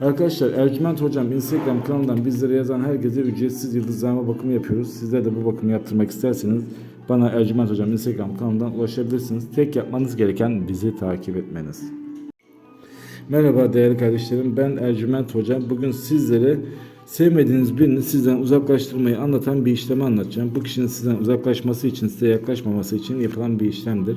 Arkadaşlar Ercüment Hocam Instagram kanalından bizlere yazan herkese ücretsiz yıldızlama bakımı yapıyoruz. Sizler de bu bakımı yaptırmak isterseniz bana Ercüment Hocam Instagram kanalından ulaşabilirsiniz. Tek yapmanız gereken bizi takip etmeniz. Merhaba değerli kardeşlerim ben Ercüment Hocam. Bugün sizlere sevmediğiniz birini sizden uzaklaştırmayı anlatan bir işlemi anlatacağım. Bu kişinin sizden uzaklaşması için, size yaklaşmaması için yapılan bir işlemdir.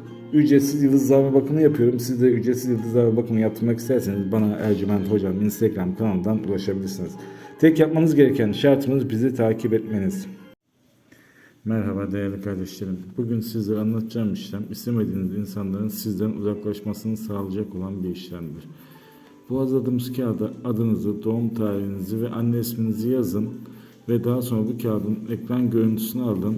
ücretsiz yıldızlama bakımı yapıyorum. Siz de ücretsiz yıldızlama bakımı yaptırmak isterseniz bana Ercüment Hocam Instagram kanalından ulaşabilirsiniz. Tek yapmanız gereken şartımız bizi takip etmeniz. Merhaba değerli kardeşlerim. Bugün sizlere anlatacağım işlem istemediğiniz insanların sizden uzaklaşmasını sağlayacak olan bir işlemdir. Bu hazırladığımız kağıda adınızı, doğum tarihinizi ve anne isminizi yazın ve daha sonra bu kağıdın ekran görüntüsünü alın,